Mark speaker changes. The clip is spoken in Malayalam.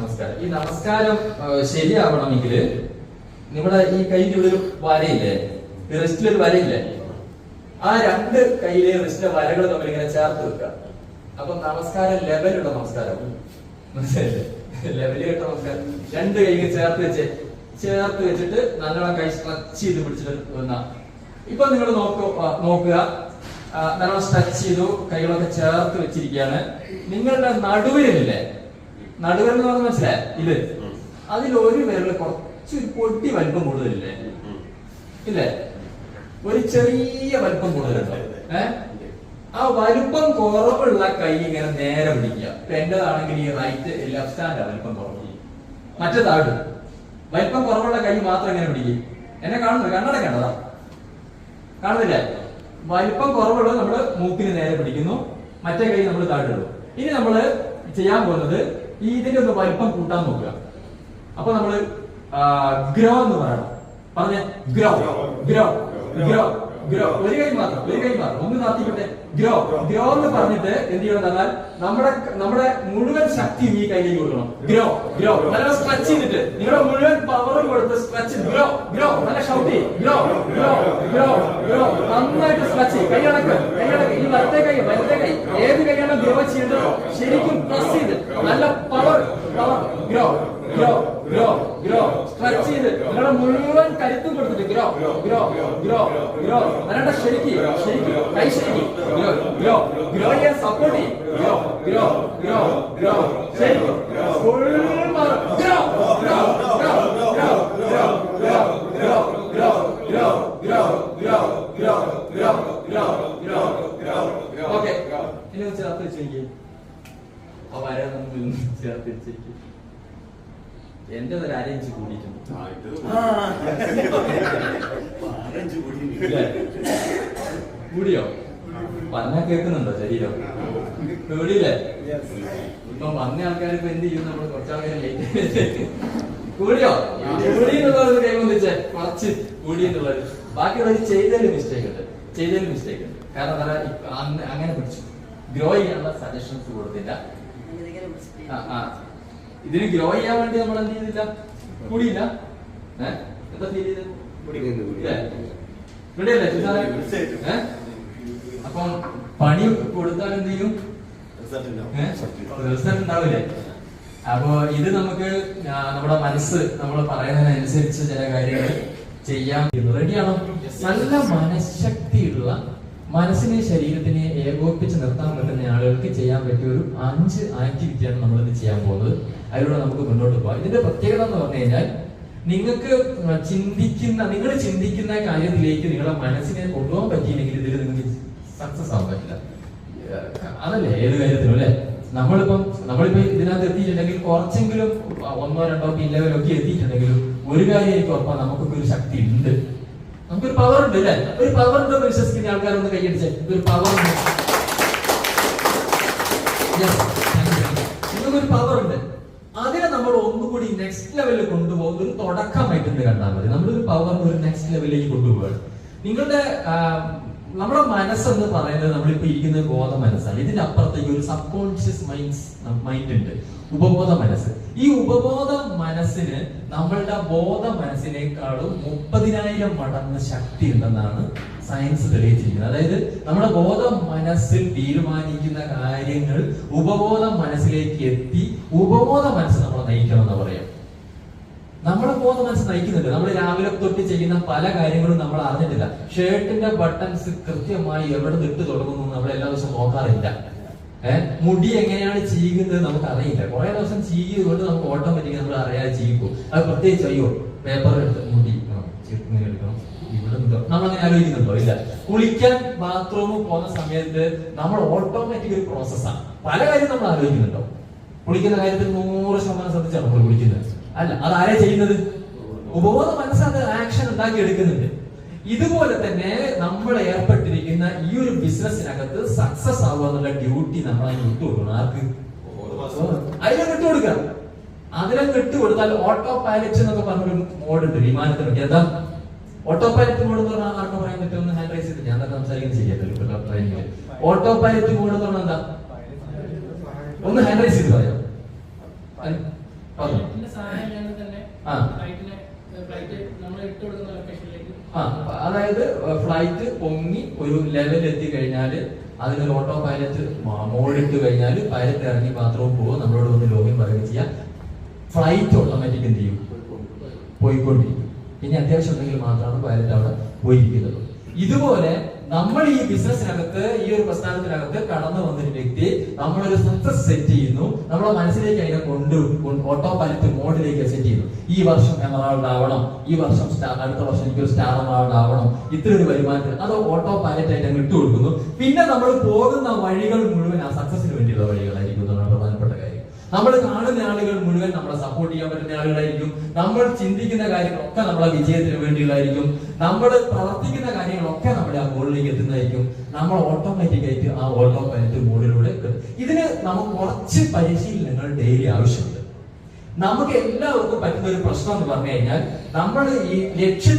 Speaker 1: നമസ്കാരം. ഈ നമസ്കാരം ശരിയാവണമെങ്കിൽ നിങ്ങളുടെ ഈ കയ്യിൽ ഇവിടെ ഒരു വരയില്ലേ? റിസ്റ്റിലൊരു വരയില്ലേ? ആ രണ്ട് കയ്യിലെ റിസ്റ്റിലെ വരകൾ തമ്മിൽ ഇങ്ങനെ ചേർത്ത് വെക്കുക. അപ്പൊ നമസ്കാരം ലെവലുള്ള നമസ്കാരം. മനസ്സിലായില്ലേ? ലെവൽ കേട്ട നമസ്കാരം. രണ്ട് കൈകൾ ചേർത്ത് വെച്ച് ചേർത്ത് വെച്ചിട്ട് നല്ലോണം കൈ സ്ട്രെച്ച് ചെയ്ത് പിടിച്ചിട്ട് വന്ന. ഇപ്പൊ നിങ്ങൾ നോക്കൂ നോക്കുക. നല്ലോണം സ്ട്രെച്ച് ചെയ്തു കൈകളൊക്കെ ചേർത്ത് വെച്ചിരിക്കുകയാണ്. നിങ്ങളുടെ നടുവിലില്ലേ? നടുവിൽ എന്ന് പറഞ്ഞാൽ മനസ്സിലായി? ഇത്. അതിൽ ഒരു വിരൽ കുറച്ച് പൊട്ടി വലിപ്പം കൂടുതലില്ലേ? ഇല്ലേ? ഒരു ചെറിയ വലിപ്പം കൂടുതലുണ്ടോ? ആ വലുപ്പം കുറവുള്ള കൈ ഇങ്ങനെ നേരെ പിടിക്കുക. ഇപ്പൊ എന്റേതാണെങ്കിൽ ഈ റൈറ്റ് ലെഫ്റ്റ് ഹാൻഡ് വലിപ്പം കുറവ്. മറ്റേതാടും വലിപ്പം കുറവുള്ള കൈ മാത്രം ഇങ്ങനെ പിടിക്കും. എന്നെ കാണുന്നു കണ്ണട കണ്ടതാ. കാണുന്നില്ലേ? വലിപ്പം കുറവുള്ളത് നമ്മൾ മൂക്കിന് നേരെ പിടിക്കുന്നു. മറ്റേ കൈ നമ്മൾ താഴെടുന്നു ഇനി നമ്മൾ ചെയ്യാൻ പോകുന്നത് ഈ ഇതിന്റെ ഒന്ന് വലിപ്പം കൂട്ടാൻ നോക്കുക. അപ്പൊ നമ്മൾ ഗ്രോ എന്ന് പറയണം. പറഞ്ഞ ഗ്രോ ഗ്രോ ഗ്രോ ഗ്രോ. ഒരു കൈ മാത്രം ഒരു കൈ മാത്രം. ഒന്ന് നടത്തിക്കട്ടെ ഗ്രോ ഗ്രോ എന്ന് പറഞ്ഞിട്ട് എന്ത് ചെയ്യണം എന്നാൽ നമ്മുടെ നമ്മുടെ മുഴുവൻ ശക്തിയും ഈ കയ്യിലേക്ക് കൊടുക്കണം. Grow grow. നല്ല സ്ട്രെച്ച് ചെയ്തിട്ട് നിങ്ങളുടെ മുഴുവൻ പവറും കൊടുത്ത് സ്ട്രെച്ച് ഗ്രോ ഗ്രോ. നല്ല shout grow grow grow grow. നന്നായിട്ട് സ്ട്രെച്ച് കൈയടക്ക് കൈയടക്ക് ഈ വലത്തെ കൈ വലത്തെ കൈ. ഏത് കൈയാണ് ഗ്രോ ചെയ്യേണ്ടത്? ശരിക്കും പ്രസ് ചെയ്ത്. നല്ല power power grow grow grow grow stretch ചെയ്ത് നിങ്ങളുടെ മുഴുവൻ കരുത്തും കൊടുത്തിട്ട് ഗ്രോ ഗ്രോ ഗ്രോ ഗ്രോ നല്ല ശരിക്ക് ശരിക്ക് കൈ ശരിക്ക് ഗ്രോ ഗ്രോ ഗ്രോ ചെയ്യാൻ സപ്പോർട്ട് ചെയ്യും ഗ്രോ ഗ്രോ ഗ്രോ ഗ്രോ ശരിക്കും full grow grow grow grow grow grow grow grow grow grow grow grow grow grow grow grow grow okay ഇനി ഒന്ന് ചേർത്ത് വെച്ചിരിക്കും ആ വര നമ്മൾ ചേർത്തിരിച്ചിരിക്കും എന്റെ ഒരു അരഞ്ച് കൂടിയിട്ടുണ്ട്? കൂടിയോ? പറഞ്ഞാ കേൾക്കുന്നുണ്ടോ ശരീരം? കൂടിയില്ലേ ഇപ്പൊ വന്ന ആൾക്കാർ ഇപ്പൊ എന്ത് ചെയ്യും? നമ്മൾ കുറച്ചാൾക്കാർ ലേറ്റ് കൂടിയോ? കൂടി എന്നുള്ളത് കൈ വന്നിച്ചേ കുറച്ച് കൂടി എന്നുള്ളത്. ബാക്കിയുള്ളത് ചെയ്തതിൽ മിസ്റ്റേക്ക് ഉണ്ട്. ചെയ്തതിൽ മിസ്റ്റേക്ക് ഉണ്ട്. കാരണം അങ്ങനെ പിടിച്ചു. ഗ്രോ ചെയ്യാനുള്ള സജഷൻസ് കൊടുത്തില്ല. ഇതിന് ഗ്രോ ചെയ്യാൻ വേണ്ടി നമ്മൾ എന്ത് ചെയ്തില്ല? കൂടിയില്ല. അപ്പൊ എന്താ ഫീൽ ചെയ്തത്? അപ്പം പണി കൊടുത്താൽ എന്ത് ചെയ്യും? റിസൾട്ട് ഉണ്ടാവില്ലേ? അപ്പോ ഇത് നമുക്ക് നമ്മുടെ മനസ്സ് നമ്മൾ പറയുന്നതിനനുസരിച്ച് ചില കാര്യങ്ങൾ ചെയ്യാം. റെഡിയാണോ നല്ല മനഃശക്തിയുള്ള മനസ്സിനെ ശരീരത്തിനെ ഏകോപിപ്പിച്ച് നിർത്താൻ പറ്റുന്ന ആളുകൾക്ക് ചെയ്യാൻ പറ്റിയ ഒരു അഞ്ച് ആക്ടിവിറ്റിയാണ് നമ്മൾ ഇന്ന് ചെയ്യാൻ പോകുന്നത്. അതിലൂടെ നമുക്ക് മുന്നോട്ട് പോകാം. ഇതിന്റെ പ്രത്യേകത എന്ന് പറഞ്ഞു കഴിഞ്ഞാൽ നിങ്ങൾക്ക് ചിന്തിക്കുന്ന നിങ്ങൾ ചിന്തിക്കുന്ന കാര്യത്തിലേക്ക് നിങ്ങളുടെ മനസ്സിനെ കൊണ്ടുപോകാൻ പറ്റിയില്ലെങ്കിൽ ഇതിൽ നിങ്ങൾക്ക് സക്സസ് ആവാൻ പറ്റില്ല. അതല്ലേ? ഏത് കാര്യത്തിലും അല്ലേ? നമ്മളിപ്പം നമ്മളിപ്പോ ഇതിനകത്ത് എത്തിയിട്ടുണ്ടെങ്കിൽ കുറച്ചെങ്കിലും ഒന്നോ രണ്ടോ ഒക്കെ ഇല്ലവരൊക്കെ എത്തിയിട്ടുണ്ടെങ്കിലും ഒരു കാര്യം എനിക്ക് ഉറപ്പാണ് നമുക്കൊക്കെ ഒരു ശക്തി ഉണ്ട്. നമുക്കൊരു പവർ ഉണ്ട് അല്ലേ? ഒരു പവർ ഉണ്ടോ വിശ്വസിക്കുന്ന ആൾക്കാരൊന്ന് കൈയടിച്ച്. ഒരു പവർ ഉണ്ട്. പവർ ഉണ്ട്. അതിനെ നമ്മൾ ഒന്നുകൂടി നെക്സ്റ്റ് ലെവലിൽ കൊണ്ടുപോകുന്ന ഒരു തുടക്കമായിട്ടുണ്ട് കണ്ടാൽ മതി. നമ്മളൊരു പവർ ഒരു നെക്സ്റ്റ് ലെവലിലേക്ക് കൊണ്ടുപോവുകയാണ്. നിങ്ങളുടെ നമ്മുടെ മനസ്സെന്ന് പറയുന്നത് നമ്മളിപ്പോ ഇരിക്കുന്ന ബോധ മനസ്സാണ് ഇതിന്റെ അപ്പുറത്തേക്ക് ഒരു സബ് കോൺഷ്യസ് മൈൻഡ്സ് മൈൻഡ് ഉണ്ട്. ഉപബോധ മനസ്സ്. ഈ ഉപബോധ മനസ്സിന് നമ്മളുടെ ബോധ മനസ്സിനേക്കാളും മുപ്പതിനായിരം മടങ്ങ് ശക്തി ഉണ്ടെന്നാണ് സയൻസ് തെളിയിച്ചിരിക്കുന്നത്. അതായത് നമ്മുടെ ബോധ മനസ്സിൽ തീരുമാനിക്കുന്ന കാര്യങ്ങൾ ഉപബോധ മനസ്സിലേക്ക് എത്തി ഉപബോധ മനസ്സ് നമ്മളെ നയിക്കണം എന്ന് പറയാം. നമ്മുടെ പോകുന്ന മനസ്സ് നയിക്കുന്നുണ്ട് നമ്മൾ രാവിലെ തൊട്ട് ചെയ്യുന്ന പല കാര്യങ്ങളും നമ്മൾ അറിഞ്ഞിട്ടില്ല. ഷർട്ടിന്റെ ബട്ടൺസ് കൃത്യമായി എവിടെ നിട്ട് തുടങ്ങുന്നു നമ്മൾ എല്ലാ ദിവസവും നോക്കാറില്ല. ഏഹ് മുടി എങ്ങനെയാണ് ചീകുന്നത് നമുക്ക് അറിയില്ല. കുറെ ദിവസം ചീകിയതുകൊണ്ട് നമുക്ക് ഓട്ടോമാറ്റിക് നമ്മൾ അറിയാതെ ചീകും. അത് പ്രത്യേകിച്ച് അയ്യോ പേപ്പർ എടുത്ത് മുടി എടുക്കണം. ഇവിടെ നമ്മൾ അങ്ങനെ ആലോചിക്കുന്നുണ്ടോ? ഇല്ല. കുളിക്കാൻ ബാത്റൂമിൽ പോകുന്ന സമയത്ത് നമ്മൾ ഓട്ടോമാറ്റിക് ഒരു പ്രോസസ്സാണ് പല കാര്യം നമ്മൾ ആലോചിക്കുന്നുണ്ടോ? കുളിക്കുന്ന കാര്യത്തിൽ നൂറ് ശതമാനം ശ്രദ്ധിച്ചാണ് നമ്മൾ കുളിക്കുന്നത്? അല്ല അത് ആരെ ചെയ്യുന്നത്? ഉപബോധ മനസ്സത് ആക്ഷൻ ഉണ്ടാക്കി എടുക്കുന്നുണ്ട് ഇതുപോലെ തന്നെ നമ്മൾ ഏർപ്പെട്ടിരിക്കുന്ന ഈ ഒരു ബിസിനസ്സിനകത്ത് സക്സസ് ആവുക എന്നുള്ള ഡ്യൂട്ടി നമ്മൾ അതിന് വിട്ടുകൊടുക്കണം. ആർക്ക്? അതിനെ വിട്ടുകൊടുക്കുക. അതിനെ വിട്ടുകൊടുത്താൽ ഓട്ടോ പൈലറ്റ് എന്നൊക്കെ പറഞ്ഞൊരു മോഡ് ഉണ്ട്. വിമാനത്തിനൊക്കെ എന്താ? ഓട്ടോ പൈലറ്റ് മോഡ് എന്ന് പറഞ്ഞാൽ ആർക്കും പറയാൻ പറ്റുമെന്ന് ഹാൻഡ് റൈസ് ചെയ്ത് ഞാൻ സംസാരിക്കുന്നത്? ഓട്ടോ പൈലറ്റ് മോഡ് എന്ന് പറഞ്ഞാൽ എന്താ ഒന്ന് ഹാൻഡ് റൈസ് ചെയ്ത് പറയാം പറഞ്ഞു
Speaker 2: ഫ്ലൈറ്റിന്റെ സാധനം ഞാൻ തന്നെ
Speaker 1: ആ.
Speaker 2: ഫ്ലൈറ്റിനെ ഫ്ലൈറ്റ് നമ്മൾ ഇട്ട് കൊടുക്കുന്ന ലൊക്കേഷനിലേക്ക്
Speaker 1: ആ അതായത് ഫ്ലൈറ്റ് പൊങ്ങി ഒരു ലെവൽ എത്തി കഴിഞ്ഞാൽ അതിനൊരു ഓട്ടോ പൈലറ്റ് മോളിട്ട് കഴിഞ്ഞാൽ പൈലറ്റ് ഇറങ്ങി ബാത്റൂം പോകും നമ്മളോട് വന്ന് ലോഗിൻ പറയുകയും ചെയ്യാം. ഫ്ലൈറ്റ് ഓട്ടോമാറ്റിക് എന്ത് ചെയ്യും? പോയിക്കൊണ്ടിരിക്കും. ഇനി അത്യാവശ്യം ഉണ്ടെങ്കിൽ മാത്രമാണ് പൈലറ്റ് അവിടെ പോയിരിക്കുന്നത്. ഇതുപോലെ നമ്മൾ ഈ ബിസിനസ്സിനകത്ത് ഈ ഒരു പ്രസ്ഥാനത്തിനകത്ത് കടന്നു വന്നൊരു വ്യക്തി നമ്മളൊരു സക്സസ് സെറ്റ് ചെയ്യുന്നു. നമ്മളെ മനസ്സിലേക്ക് അതിനെ കൊണ്ട് ഓട്ടോ പൈലറ്റ് മോഡിലേക്ക് സെറ്റ് ചെയ്യുന്നു. ഈ വർഷം എമറാൾഡ് ആവണം. ഈ വർഷം അടുത്ത വർഷം എനിക്കൊരു സ്റ്റാർ എമറാൾഡ് ആവണം. ഇത്ര ഒരു വരുമാനത്തിൽ അത് ഓട്ടോ പൈലറ്റ് ആയിട്ട് അങ്ങ് ഇട്ട് കൊടുക്കുന്നു പിന്നെ നമ്മൾ പോകുന്ന വഴികൾ മുഴുവൻ ആ സക്സസിന് വേണ്ടിയുള്ള വഴികളായിരിക്കും. നമ്മൾ കാണുന്ന ആളുകൾ മുഴുവൻ നമ്മളെ സപ്പോർട്ട് ചെയ്യാൻ പറ്റുന്ന ആളുകളായിരിക്കും. നമ്മൾ ചിന്തിക്കുന്ന കാര്യങ്ങളൊക്കെ നമ്മളെ വിജയത്തിന് വേണ്ടിയുള്ളതായിരിക്കും. നമ്മൾ പ്രവർത്തിക്കുന്ന കാര്യങ്ങളൊക്കെ നമ്മുടെ ആ ഗോളിലേക്ക് എത്തുന്നതായിരിക്കും. നമ്മൾ ഓട്ടോമാറ്റിക് ആയിട്ട് ആ ഓട്ടോ പൈലറ്റ് മോഡിലൂടെ ഇതിന് നമുക്ക് കുറച്ച് പരിശീലനങ്ങൾ ഡെയിലി ആവശ്യമുണ്ട്. നമുക്ക് എല്ലാവർക്കും പറ്റുന്ന ഒരു പ്രശ്നം എന്ന് പറഞ്ഞു കഴിഞ്ഞാൽ നമ്മൾ ഈ ലക്ഷ്യത്തിൽ